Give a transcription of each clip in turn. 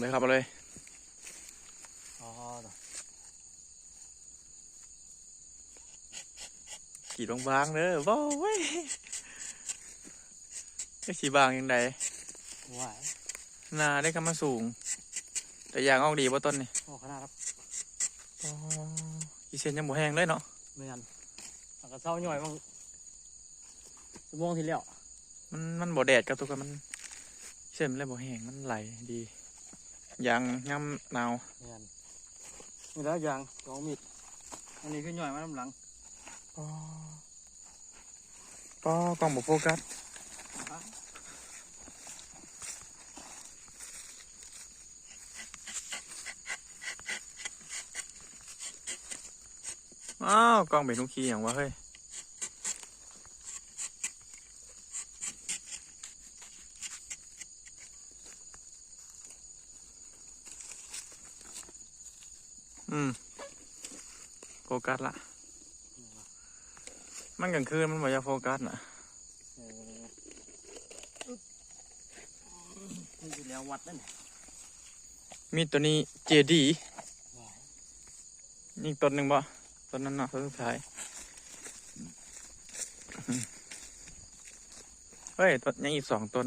เลยครับเอาเลยอ๋อขี่ลงบางเด้อว้าวเว้ยจะขี่บางยังไงไหวหนาได้กำมาสูง แต่ยางออกดีว่าต้นนี่โอ้ขนาดครับอ๋ออีเซนยังบ่แห้งเลยเนาะเมือนมันก็เศร้าหน่อยบางชั่วโมงที่แล้วมันมันบ่แดดกับตัวกันมันเส้นมันเลยบ่แห้งมันไหลดี ยางย่ำหนาวเมือนนี่แล้วยางสองมิดอันนี้คือหน่อยมาลำหลังอ๋อก็กล้องบ่โฟกัสอ้าวกล้องเป็นทุกขีอย่างวะเฮ้ย อืมโฟกัสละมันกลางคืนมันบ่อยากโฟกัสนะเอออึ๊บนี่คือแล้ววัดนั่นมีตัวนี้เจดีไหวอีกต้นหนึ่งบ่ต้นนั้นนาะต้นสุดท้ายเฮ้ยต้นยังอีกสองต้น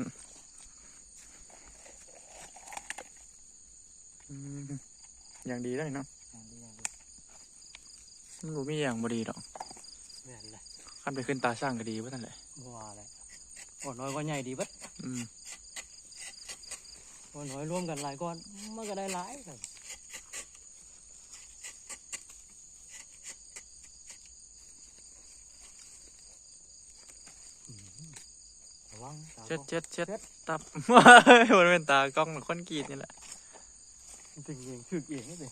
อย่างดีเลยเนาะ อย่างดีอย่างดี มันรู้มีอย่างบ่ดีดอกเมือนเลยขั้นไปขึ้นตาช่างก็ดีว่านั่นแหละบัวเลยโอ้น้อยก็ใหญ่ดีเบัดอืมโอ้น้อยรวมกันหลายก้อนมันก็ได้หลายครับอืมระวังตาเช็ดกล้องเช็ดเช็ดเช็ดตับ มันเป็นตากล้องหรือคนกรีดนี่แหละมันถึงเองถึกเองนี่เลย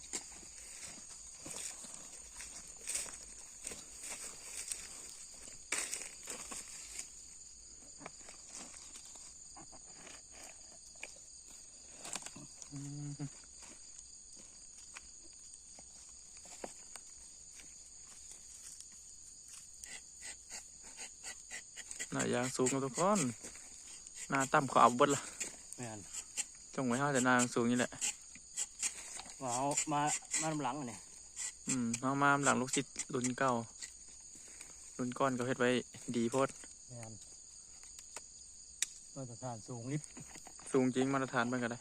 หน้ายางสูงกับทุกคนหน้าต่ำขอเอาเบดละแม่นจงไว้ห้าแต่หน้ายางสูงนี่แหละว่าเอามา มาลำหลังอันนี่อืมเอามาหลังลูกศิษย์รุ่นเก่ารุ่นก้อนก็เฮ็ดไว้ดีโพดแม่นมาตรฐานสูงนิด สูงจริงมาตรฐานเบิ่งก็ได้